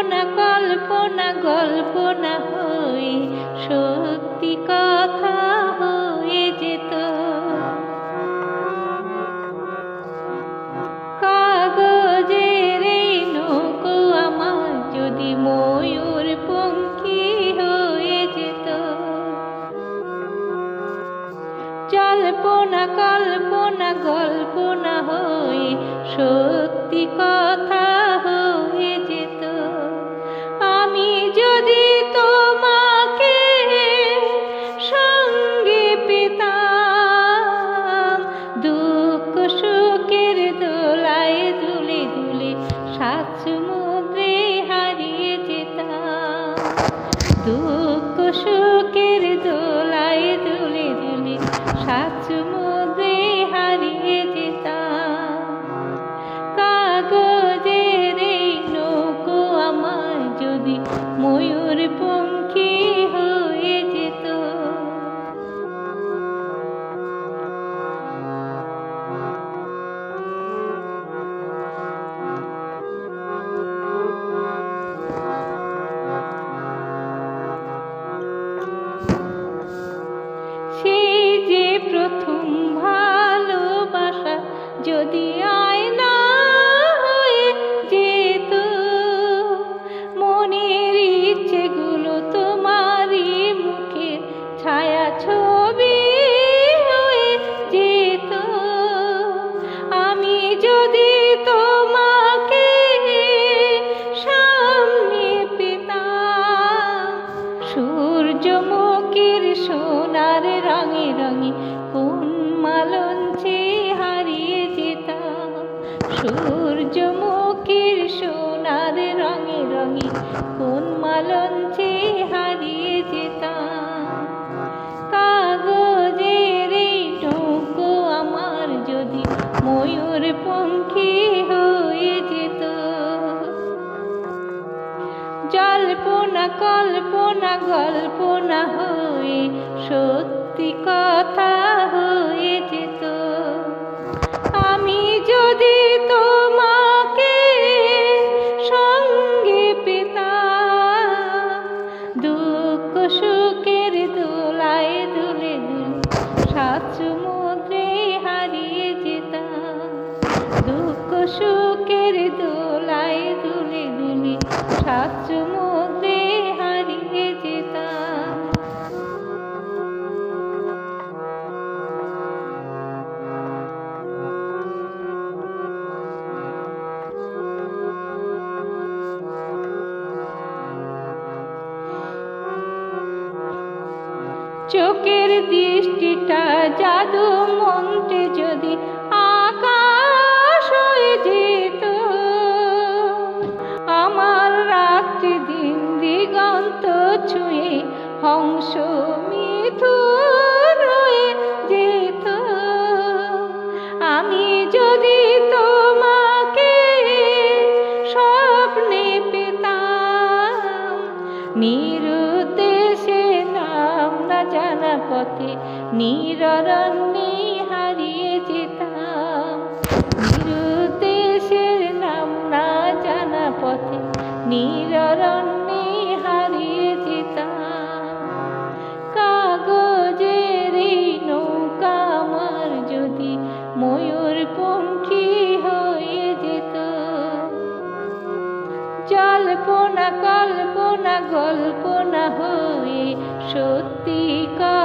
জল্পনা কল্পনা, গল্পনা হই, সত্যি কথা হয়ে যেত কাগজের এই নৌকো আমার যদি ময়ূর পঙ্খী হয়ে যেত। জল্পনা, কল্পনা, গল্পনা হয়ে সত্যি কথা সাত মালঞ্চে হারিয়ে যেতাম। সূর্যমুখীর সোনার রঙে রঙে কোন মালঞ্চে হারিয়ে যেতাম। কাগজের এই নৌকো আমার যদি ময়ূর পঙ্খী হয়ে যেত। জল্পনা কল্পনা গল্পনা হয়ে সত্যি কথা দুঃখ সুখের দোলায় দুলে দুলে সাত সমুদ্রে হারিয়ে যেতাম। চোখের দৃষ্টিটা জাদু হংস মিথুন যেত। আমি যদি তোমাকে স্বপ্নে পেতাম, নিরুদ্দেশে নাম না জানা পথে নিররণ্যে হারিয়ে যেতাম। নিরুদ্দেশের নাম না জানা পথে নিররণ্যে ময়ূর পঙ্খী হয়ে যেত। জল্পনা কল্পনা গল্পনা হয়ে সত্যি কথা